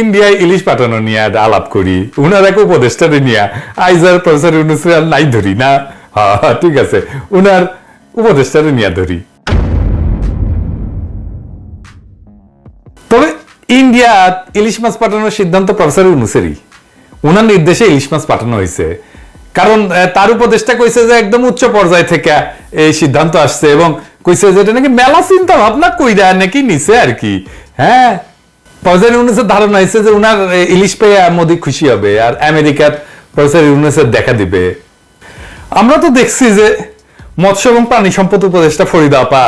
ইন্ডিয়ায় ইলিশ পাঠানো নিয়ে আলাপ করি উনার এক উপদেষ্টারে নিয়ে আইজার প্রফেসর ইউনুসের নাই ধরি না হ্যাঁ ঠিক আছে উনার উপদেষ্টারে নিয়ে ধরি তবে ইন্ডিয়া ইলিশ মাছ পাঠানোর সিদ্ধান্ত প্রফেসর ইউনুসেরই ওনার নির্দেশে ইলিশ মাছ পাঠানো হয়েছে কারণ তার উপদেষ্টা কইছে যে একদম উচ্চ পর্যায় থেকে এই সিদ্ধান্ত আসছে এবং কইছে যে এটা নাকি মেলা চিন্তা ভাবনা কইরা নাকি নিছে আর কি হ্যাঁ ইউনুসের ধারণা হয়েছে যে উনার ইলিশ পেয়ে মোদি খুশি হবে আর আমেরিকার ইউনুসের দেখা দিবে। আমরা তো দেখছি যে মৎস্য এবং প্রাণী সম্পদ উপদেষ্টা আপা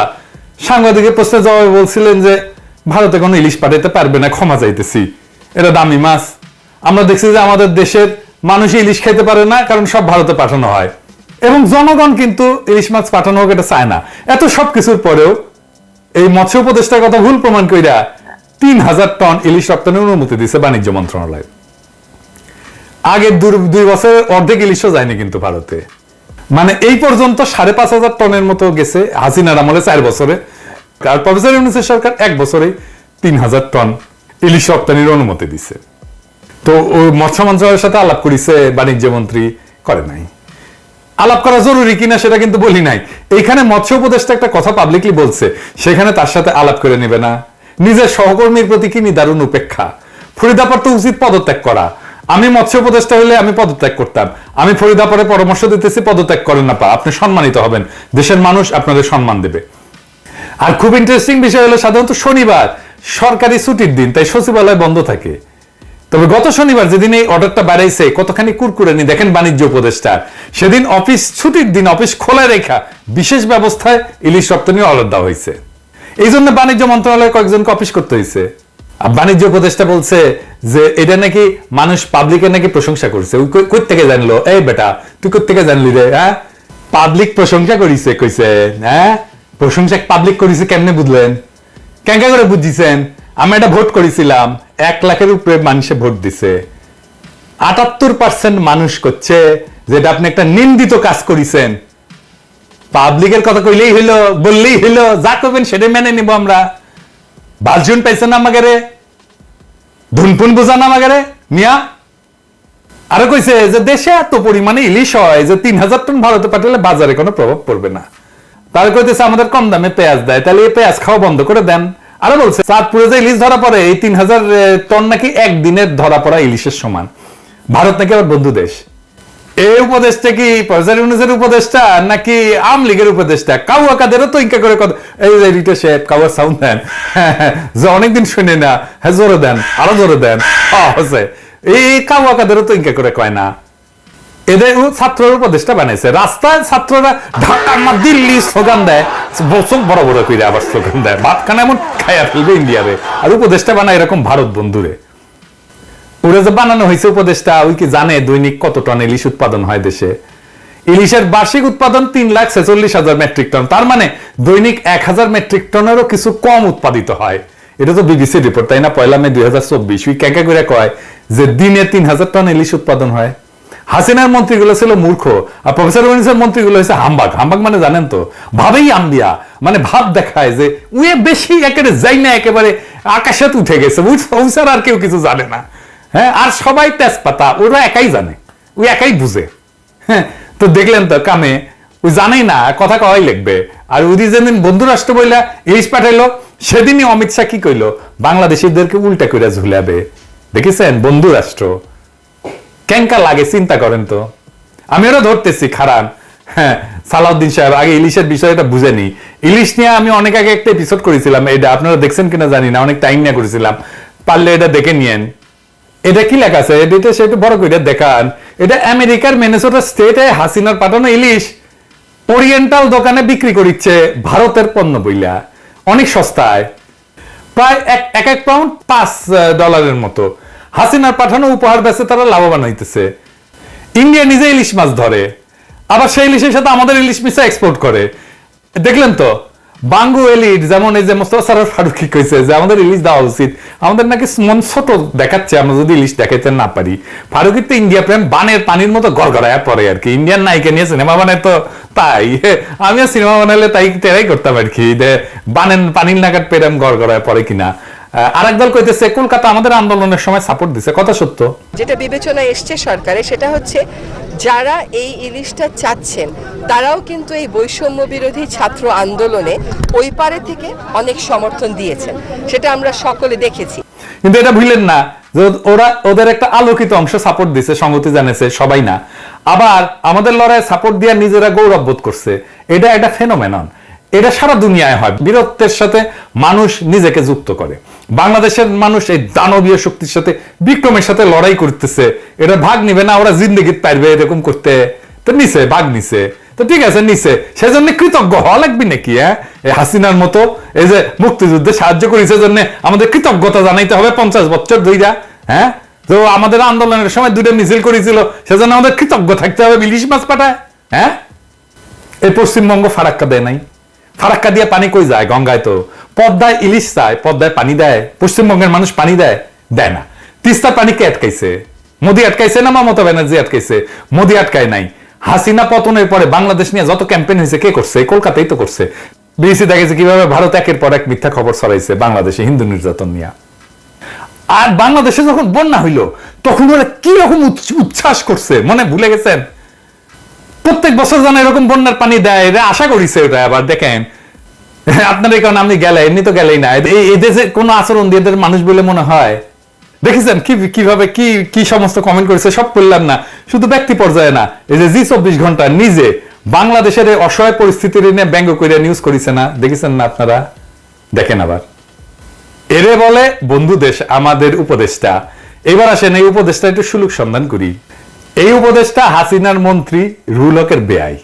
সাংবাদিকের প্রশ্নের জবাবে বলছিলেন যে ভারতে কোনো ইলিশ পাঠাইতে পারবে না, ক্ষমা চাইতেছি। এটা দামি মাছ। আমরা দেখছি যে আমাদের দেশের মানুষ ইলিশ খেতে পারে না, কারণ সব ভারতে পাঠানো হয়। এবং জনগণ কিন্তু ইলিশ মাছ পাঠানো হোক এটা চায় না। এত সব কিছুর পরেও এই মৎস্য উপদেষ্টার কথা ভুল প্রমাণ কইরা তিন হাজার টন ইলিশ রপ্তানির অনুমতি দিছে বাণিজ্য মন্ত্রণালয়। আগের দুই বছরের অর্ধেক ইলিশও যায়নি কিন্তু ভারতে। মানে এই পর্যন্ত সাড়ে পাঁচ হাজার টনের মতো গেছে হাসিনার আমলে চার বছরে। আর প্রফেসর ইউনুসের সরকার এক বছরে তিন হাজার টন ইলিশ রপ্তানির অনুমতি দিছে তো মৎস্য মন্ত্রণালয়ের সাথে আলাপ করিছে, বাণিজ্য মন্ত্রী করে নাই। আলাপ করা জরুরি কিনা সেটা কিন্তু বলি নাই। এইখানে মৎস্য উপদেষ্টা একটা কথা পাবলিকলি বলছে, সেখানে তার সাথে আলাপ করে নেবে না। নিজের সহকর্মীর প্রতি কি নিদারুণ উপেক্ষা? ফরিদাপার তো উচিত পদত্যাগ করা। আমি মৎস্য উপদেষ্টা হলে আমি পদত্যাগ করতাম। আমি ফরিদাপারে পরামর্শ দিতেছি, পদত্যাগ করেন না পা। আপনি সম্মানিত হবেন। দেশের মানুষ আপনাদের সম্মান দেবে। আর খুব ইন্টারেস্টিং বিষয় হলো সাধারণত শনিবার, সরকারি ছুটির দিন, তাই সচিবালয় বন্ধ থাকে। তবে গত শনিবার যেদিন এই অর্ডারটা বাড়াইছে, কতখানি কুরকুরানি। দেখেন বাণিজ্য উপদেষ্টা। সেদিন অফিস ছুটির দিন, অফিস খোলা রেখা, বিশেষ ব্যবস্থায় ইলিশ রপ্তানির অর্ডার দেওয়া হয়েছে। এই জন্য বাণিজ্য মন্ত্রণালয়ে কয়েকজনকে অফিস করতে হয়েছে বাণিজ্য উপদেষ্টা বলছে যে, এটা নাকি মানুষ পাবলিকের নাকি প্রশংসা করছে। কই- থেকে জানলো? এই বেটা, তুই কই থেকে জানলি রে হ্যাঁ? পাবলিক প্রশংসা করিছে, কইছে হ্যাঁ? প্রশংসা পাবলিক করিছে কেমনে বুঝলেন? কেঙ্কা করে বুঝিছেন? আমি এটা ভোট করেছিলাম, এক লাখের উপরে মানুষে ভোট দিছে। আটাত্তর পার্সেন্ট মানুষ করছে, যেটা আপনি একটা নিন্দিত কাজ করেছেন। পাবলিকের কথা কইলেই হইল, বললেই হইল, যা করবেন সেটাই মেনে নিব আমরা। বালজুন পাইছেন আমাকে রে? ধুনপুন বুঝান আমাকে রে? মিয়া? আরও কইছে যে দেশে এত পরিমাণে ইলিশ হয় যে তিন হাজার টন ভারতে পাঠালে বাজারে কোনো প্রভাব পড়বে না। তার কইতেছে আমাদের কম দামে পেঁয়াজ দেয়, তাহলে এই পেঁয়াজ খাওয়া বন্ধ করে দেন। আরও বলছে, চাঁদপুরে যে ইলিশ ধরা পড়ে, এই তিন হাজার টন নাকি একদিনের ধরা পড়া ইলিশের সমান। ভারত নাকি আবার বন্ধু দেশ। এই উপদেশটা কি ইউনুসের উপদেশটা নাকি আম লীগের উপদেশটা? তো ইনকা করে কথা এই যে রিটো কাউয়া সাউন্ড দেন। যে অনেকদিন শুনে না হ্যাঁ জোরে দেন, আরও জোরে দেন। হচ্ছে। এই তো ইনকা করে কয় না। এদের ও ছাত্রর উপদেশটা বানাইছে। রাস্তায় ছাত্ররা ঢাকা দিল্লি স্লোগান দেয়। বছর বড় বড় করে আবার স্লোগান দেয়। ভাতখানা এমন খাইয়া ফেলবে আর উপদেশটা বানায় এরকম ভারত বন্ধুরে। ওরা যে বানানো হয়েছে উপদেশটা, ওই কি জানে দৈনিক কত টন ইলিশ উৎপাদন হয় দেশে? ইলিশের বার্ষিক উৎপাদন তিন লাখ ছেচল্লিশ হাজার মেট্রিক টন। তার মানে দৈনিক এক হাজার মেট্রিক টনেরও কিছু কম উৎপাদিত হয়। এটা তো বিবিসি রিপোর্ট তাই না? পয়লা মে দুই হাজার চব্বিশ। ওই ক্যাকা করে কয় যে দিনে তিন হাজার টন ইলিশ উৎপাদন হয়। হাসিনার মন্ত্রীগুলো ছিল মূর্খ, আর প্রফেসর ইউনিসের মন্ত্রীগুলো হচ্ছে হাম্বাক হাম্বাক মানে জানেন তো, ভাবেই আম্বিয়া মানে ভাব দেখায় যে উয়ে বেশি একেবারে যাই না, একেবারে আকাশে উঠে গেছে। ওই আর কেউ কিছু জানে না। হ্যাঁ আর সবাই তেজপাতা, ওরা একাই জানে ওই একাই বুঝে। হ্যাঁ তো দেখলেন তো কামে ওই জানেই না কথা কওয়াই লিখবে আর ওই যেদিন বন্ধু রাষ্ট্র বইলা ইলিশ পাঠাইলো, সেদিনই অমিত শাহ কি কইলো? বাংলাদেশিদেরকে উল্টা করে ঝুলাবে। দেখেছেন? বন্ধু রাষ্ট্র। কেঙ্কা লাগে, চিন্তা করেন তো। আমি ওরা ধরতেছি খারাপ হ্যাঁ সালাউদ্দিন সাহেব, আগে ইলিশের বিষয়টা বুঝেনি ইলিশ নিয়ে আমি অনেক আগে একটা এপিসোড করেছিলাম, এটা আপনারা দেখছেন কিনা জানি না, অনেক টাইম নিয়ে করেছিলাম। পারলে এটা দেখে নিয়েন। এটা কি লেখা আছে? এটা সে বড় করে দেখান। এটা আমেরিকার মেনেসোটা স্টেটে হাসিনার পাঠানো ইলিশ। ওরিয়েন্টাল দোকানে বিক্রি করিচ্ছে ভারতের পণ্য বইলা। অনেক সস্তায়। প্রায় এক এক এক পাউন্ড পাঁচ ডলারের মতো। হাসিনার পাঠানো উপহার বেচে তারা লাভবান হইতেছে। ইন্ডিয়া নিজে ইলিশ মাছ ধরে। আবার সেই ইলিশের সাথে আমাদের ইলিশ মিশা এক্সপোর্ট করে। দেখলেন তো? বাঙ্গু এলিট, যেমন এই যে মোস্তফা সারার ফারুকি কইছে যে আমাদের ইলিশ দেওয়া উচিত। আমাদের নাকি মন ছোট দেখাচ্ছে, আমরা যদি ইলিশ দেখাইতে না পারি। ফারুকির তো ইন্ডিয়া প্রেম বানের পানির মতো গড়গড়ায় পরে আর কি। ইন্ডিয়ান নায়িকা নিয়ে সিনেমা বানায় তো তাই। আমিও সিনেমা বানালে তাই তেরাই করতাম আর কি, যে বানেন পানির নাগাদ প্রেম গড়গড়ায় পরে কিনা। আরেক দল কইতেছে কলকাতা আমাদের আন্দোলনের সময় সাপোর্ট দিছে। কথা সত্য। যেটা বিবেচনায় এসছে সরকারে সেটা হচ্ছে যারা এই ইলিশটা চাচ্ছেন তারাও কিন্তু এই বৈষম্য বিরোধী ছাত্র আন্দোলনে ওই পারে থেকে অনেক সমর্থন দিয়েছেন। সেটা আমরা সকলে দেখেছি। কিন্তু এটা ভুলেন না যে ওরা ওদের একটা আলোকিত অংশ সাপোর্ট দিছে সংগতি জানেছে সবাই না। আবার আমাদের লড়াই সাপোর্ট দিয়ে নিজেরা গৌরব বোধ করছে। এটা একটা ফেনোমেনন এটা সারা দুনিয়ায় হয়। বীরত্বের সাথে মানুষ নিজেকে যুক্ত করে। বাংলাদেশের মানুষ এই দানবীয় শক্তির সাথে বিক্রমের সাথে লড়াই করতেছে। এটা ভাগ নিবে না, ওরা জিন্দগিত পারবে এরকম করতে। তো নিছে, ভাগ নিছে। তো ঠিক আছে, নিছে। সেজন্য কৃতজ্ঞ হওয়া লাগবে নাকি হ্যাঁ? এই হাসিনার মতো, এই যে মুক্তিযুদ্ধে সাহায্য করেছে জন্য আমাদের কৃতজ্ঞতা জানাইতে হবে পঞ্চাশ বছর দুইটা হ্যাঁ? তো আমাদের আন্দোলনের সময় দুইটা মিছিল করেছিল, সেজন্য আমাদের কৃতজ্ঞ থাকতে হবে ইলিশ মাছ পাঠায় হ্যাঁ? এই পশ্চিমবঙ্গ ফারাক্কা দেয় নাই। ফারাক্কা দিয়ে পানি কই যায় গঙ্গায় তো? পদ্মায় ইলিশ চায়, পদ্মায় পানি দেয়, পশ্চিমবঙ্গের মানুষ পানি দেয় দেয় না। তিস্তার পানি কে আটকাইছে? মোদি আটকাইছে না মমতা ব্যানার্জি আটকাইছে? মোদি আটকায় নাই। হাসিনা পতনের পরে বাংলাদেশ নিয়ে যত ক্যাম্পেইন হয়েছে, কে করছে? এই কলকাতাই তো করছে। বিবিসি দেখেছে কীভাবে ভারত একের পর এক মিথ্যা খবর ছড়াইছে বাংলাদেশে হিন্দু নির্যাতন নিয়ে। আর বাংলাদেশে যখন বন্যা হইল, তখন ওরা কি রকম উচ্ছ্বাস করছে? মনে ভুলে গেছেন? প্রত্যেক বছর যেন এরকম বন্যার পানি দেয় এটা আশা করিছে ওটা, আবার দেখেন আপনার এই কারণে আপনি গেলে, এমনি তো গেলেই না। এই দেশে কোনো আচরণ দিয়ে এদের মানুষ বলে মনে হয়? দেখেছেন কি কীভাবে কি কি সমস্ত কমেন্ট করেছে? সব বললাম না। শুধু ব্যক্তি পর্যায়ে না। এই যে জি চব্বিশ ঘণ্টা নিজে বাংলাদেশের অসহায় পরিস্থিতির নিয়ে ব্যঙ্গ করে নিউজ করেছে না। দেখেছেন না আপনারা? দেখেন আবার। এরে বলে, বন্ধু দেশ, আমাদের উপদেষ্টা। এবার আসেন এই উপদেষ্টা একটু সুলুক সন্ধান করি। এই উপদেষ্টা হাসিনার মন্ত্রী রুলকের বেআই।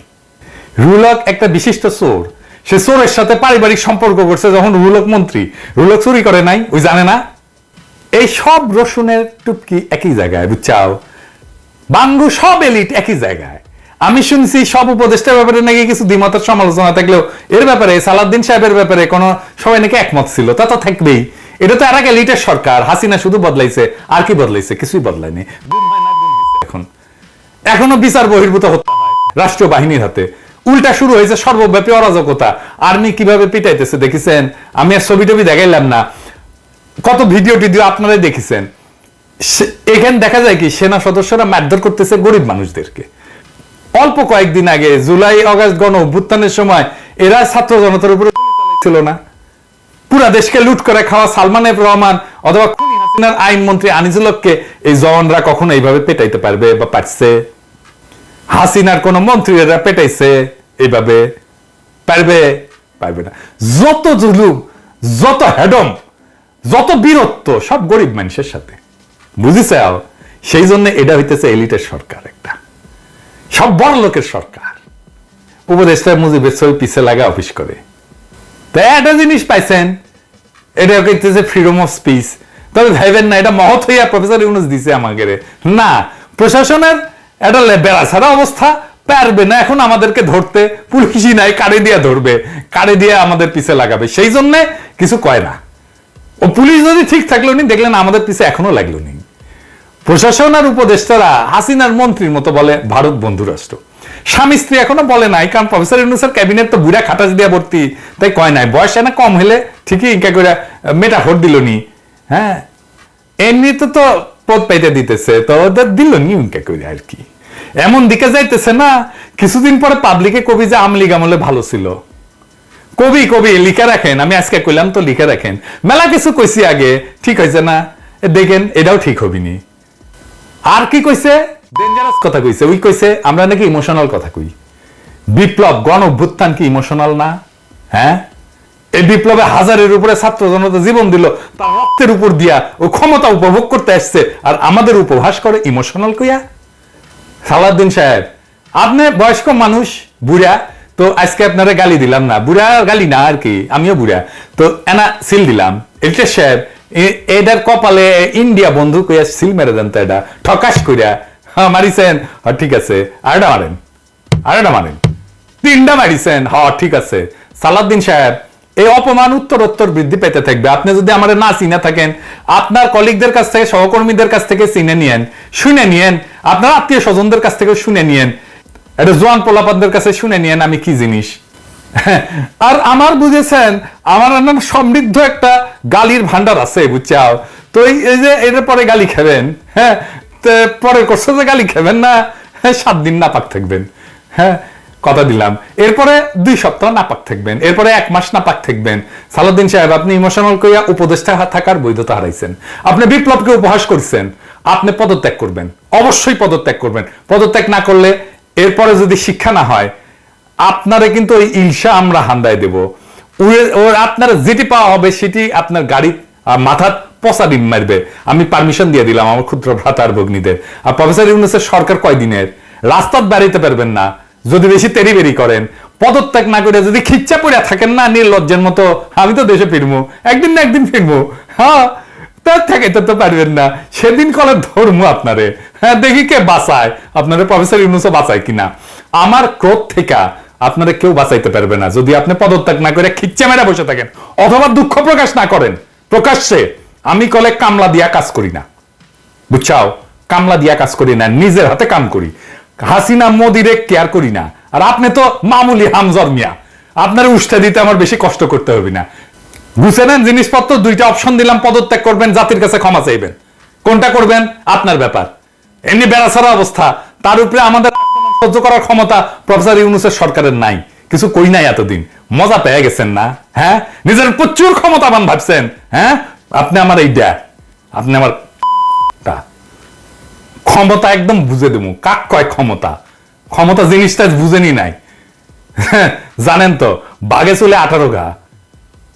রুলক একটা বিশিষ্ট চোর। সে চোরের সাথে পারিবারিক সম্পর্ক করছে যখন রুলক মন্ত্রী। রুলক চুরি করে নাই, ওই জানে না? এই সব রসুনের টুপকি একই জায়গায়, বুঝছাও? বাঙ্গু সব এলিট একই জায়গায়। আমি শুনছি সব উপদেষ্টার ব্যাপারে নাকি কিছু দ্বিমতের সমালোচনা থাকলেও এর ব্যাপারে সালাদ্দিন সাহেবের ব্যাপারে কোনো সবাই নাকি একমত ছিল, তা তো থাকবেই। এটা তো আর এক এলিটের সরকার, হাসিনা শুধু বদলাইছে, আর কি বদলাইছে? কিছুই বদলায়নি। এখন। এখনও বিচার বহির্ভূত হত্যা হয় রাষ্ট্রীয় বাহিনীর হাতে। উল্টা শুরু হয়েছে সর্বব্যাপী অরাজকতা। আর্মি কীভাবে পিটাইতেছে দেখেছেন? আমি আর ছবি টবি দেখাইলাম না। কত ভিডিও টিডিও আপনারাই দেখেছেন। এখানে দেখা যায় কি, সেনা সদস্যরা মারধর করতেছে গরিব মানুষদেরকে। অল্প কয়েকদিন আগে, জুলাই, অগাস্ট গণ অভ্যুত্থানের সময় এরা ছাত্র জনতার উপরে চালাইছিল না। পুরা দেশকে লুট করে খাওয়া সালমান এফ রহমান অথবা খুনি হাসিনার আইনমন্ত্রী আনিসুলককে এই জওয়ানরা কখনো এইভাবে পেটাইতে পারবে বা পারছে? হাসিনার কোন মন্ত্রীরা পেটাইছে এইভাবে পারবে? পারবে না। যত জুলুম, যত হেডম, যত বীরত্ব, সব গরিব মানুষের সাথে। বুঝিছে সেই জন্য এটা হইতেছে এলিটের সরকার একটা। সব বড় লোকের সরকার। উপদেষ্টা মুজিবের ছবি পিছে লাগা অফিস করে। তো একটা জিনিস পাইছেন, এটা কইতেছে ফ্রিডম অফ স্পিচ তবে ভাইবেন না, এটা মহৎ হইয়া প্রফেসর ইউনুস দিছে আমাকে না, প্রশাসনের একটা বেড়া ছাড়া অবস্থা, পারবে না। এখন আমাদেরকে ধরতে পুলিশই নাই, কাড়ে দিয়ে ধরবে। কাড়ে দিয়ে আমাদের পিছে লাগাবে। সেই জন্য কিছু কয় না। ও পুলিশ যদি ঠিক থাকল নি, দেখলেন আমাদের পিছে এখনও লাগল নি। প্রশাসন আর উপদেষ্টারা, হাসিনার মন্ত্রীর মতো বলে ভারত বন্ধু রাষ্ট্র। স্বামী স্ত্রী এখনও বলে নাই, কারণ প্রফেসর ইউনুসের ক্যাবিনেট তো বুড়া খাটাস দিয়ে ভর্তি, তাই কয় নাই। বয়স না কম হলে ঠিকই ইনকা করে মেটা ভোট দিল নি। হ্যাঁ? এমনিতে তো পদ পাইতে দিতেছে, তো ওদের দিল নি ইনকা করে আর কি। এমন দিকে যাইতেছে না, কিছুদিন পরে পাবলিকে কবি যে আমলিগ আমলে ভালো ছিল। কবি কবি, লিখে রাখেন, আমি আজকে কইলাম তো লিখে রাখেন। মেলা কিছু কইছি আগে, ঠিক হয়েছে না? দেখেন, এটাও ঠিক হবিনি। আর কি কইছে? ডেঞ্জারাস কথা কইছে, ওই কইছে, আমরা নাকি ইমোশনাল কথা কই। বিপ্লব, গণ অভ্যুত্থান কি ইমোশনাল না? হ্যাঁ? এই বিপ্লবে হাজারের উপরে ছাত্র জনতা জীবন দিল, তার রক্তের উপর দিয়া ও ক্ষমতা উপভোগ করতে আসছে, আর আমাদের উপহাস করে ইমোশনাল কইয়া? সালাউদ্দিন সাহেব, আপনি বয়স্ক মানুষ, বুড়া, তো আজকে আপনারা গালি দিলাম না। বুড়া গালি না আর কি, আমিও বুড়া। তো এনা সিল দিলাম। এটা সাহেব এটার কপালে ইন্ডিয়া বন্ধু কইয়া সিল মেরে দেন তো এটা। ঠকাস কইরা হ্যাঁ মারিছেন। হ্যাঁ ঠিক আছে। আরেটা মারেন। আরেটা মারেন। তিনটা মারিছেন। হ, ঠিক আছে। সালাউদ্দিন সাহেব এই অপমান উত্তর উত্তর বৃদ্ধি পেতে থাকবে। আপনি যদি আমার না চিনে থাকেন আপনার কলিগদের কাছ থেকে সহকর্মীদের কাছ থেকে চিনে নিয়েন শুনে নিয়েন আপনার আত্মীয় স্বজনদের কাছ থেকে শুনে নিয়েন এটা জোয়ান পোলাপানদের কাছে শুনে নিয়েন আমি কি জিনিস? আর আমার বুঝেছেন আমার নাম সমৃদ্ধ একটা গালির ভান্ডার আছে বুঝছাও? তো এই যে এর পরে গালি খাবেন হ্যাঁ পরে করছে যে গালি খাবেন না হ্যাঁ, সাত দিন নাপাক থাকবেন হ্যাঁ কথা দিলাম। এরপরে দুই সপ্তাহ নাপাক থাকবেন। এরপরে এক মাস নাপাক থাকবেন। সালাউদ্দিন সাহেব, আপনি ইমোশনাল কইয়া উপদেষ্টা থাকার বৈধতা হারাইছেন। আপনি বিপ্লবকে উপহাস করছেন। আপনি পদত্যাগ করবেন। অবশ্যই পদত্যাগ করবেন। পদত্যাগ না করলে এরপরে যদি শিক্ষা না হয়, আপনারে কিন্তু ওই ইলশা আমরা হান্দায় দেব। ওর- আপনার যেটি পাওয়া হবে সেটি আপনার গাড়ি মাথার পচা ডিম মারবে। আমি পারমিশন দিয়ে দিলাম আমার ক্ষুদ্র ভ্রাতার ভগ্নীদের। আর প্রফেসর ইউনুসের সরকার কয়দিনের? রাস্তার বাড়িতে পারবেন না। যদি বেশি তেরি বেরি করেন, পদত্যাগ না করে যদি খিচ্চা পড়ে থাকেন, না, নির্লজ্জের মতো, আমি তো দেশে ফিরবো একদিন না একদিন ফিরবো হ্যাঁ তার থেকে তো পারবেন না, সেদিন কলে ধর্ম আপনারে হ্যাঁ দেখি কে বাঁচায়, আপনারে প্রফেসর ইউনুসও বাঁচায় কিনা। আমার ক্রোধ থেকে আপনারা কেউ বাঁচাইতে পারবে না, যদি আপনি পদত্যাগ না করে খিচ্ছে মেরে বসে থাকেন, অথবা দুঃখ প্রকাশ না করেন, প্রকাশ্যে, আমি কলে কামলা দিয়া কাজ করি না। বুঝছাও? কামলা দিয়া কাজ করি না, নিজের হাতে কাম করি। হাসিনা মোদিরে কেয়ার করি না। আর আপনি তো মামুলি হামজর মিয়া। আপনার উষ্ঠা দিতে আমার বেশি কষ্ট করতে হবে না। বুঝে নেন, জিনিসপত্র দুইটা অপশন দিলাম, পদত্যাগ করবেন, জাতির কাছে ক্ষমা চাইবেন। কোনটা করবেন? আপনার ব্যাপার। এমনি বেড়াছাড়া অবস্থা। তার উপরে আমাদের সহ্য করার ক্ষমতা প্রফেসর ইউনুসের সরকারের নাই। কিছু কই নাই এতদিন। মজা পেয়ে গেছেন না? হ্যাঁ? নিজের প্রচুর ক্ষমতাবান ভাবছেন। হ্যাঁ? আপনি আমার এই ড্যা আপনি আমার। ক্ষমতা একদম বুঝে দেবো। কাক কয় ক্ষমতা? ক্ষমতা জিনিসটা বুঝেনি নাই। জানেন তো বাগে চুলে আঠারো ঘা,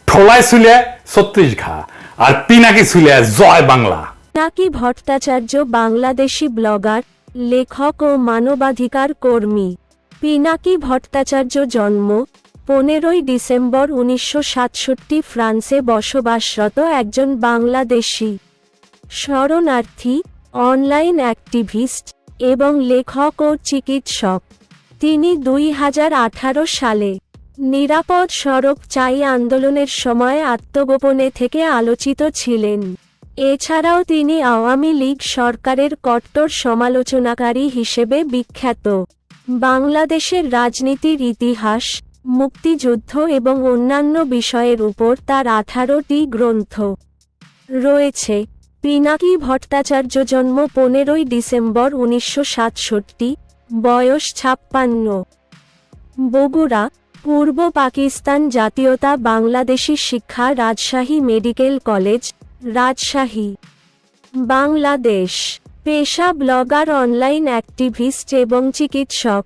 ঠোলায় চুলে ছত্রিশ ঘা, আর পিনাকি চুলে জয় বাংলা। নাকি ভট্টাচার্য বাংলাদেশি ব্লগার, লেখক ও মানবাধিকার কর্মী। পিনাকি ভট্টাচার্য জন্ম পনেরোই ডিসেম্বর উনিশশো সাতষট্টি ফ্রান্সে বসবাসরত একজন বাংলাদেশি। শরণার্থী অনলাইন অ্যাক্টিভিস্ট এবং লেখক ও চিকিৎসক। তিনি দুই হাজার আঠারো সালে নিরাপদ সড়ক চাই আন্দোলনের সময় আত্মগোপনে থেকে আলোচিত ছিলেন। এছাড়াও তিনি আওয়ামী লীগ সরকারের কট্টর সমালোচনাকারী হিসেবে বিখ্যাত। বাংলাদেশের রাজনীতির ইতিহাস, মুক্তিযুদ্ধ এবং অন্যান্য বিষয়ের উপর তার আঠারোটি গ্রন্থ রয়েছে। পিনাকি ভট্টাচার্য জন্ম পনেরোই ডিসেম্বর উনিশশো সাতষট্টি, বয়স ছাপ্পান্ন। বগুড়া, পূর্ব পাকিস্তান জাতীয়তা বাংলাদেশি শিক্ষা রাজশাহী মেডিকেল কলেজ, রাজশাহী। বাংলাদেশ পেশা ব্লগার অনলাইন অ্যাক্টিভিস্ট এবং চিকিৎসক।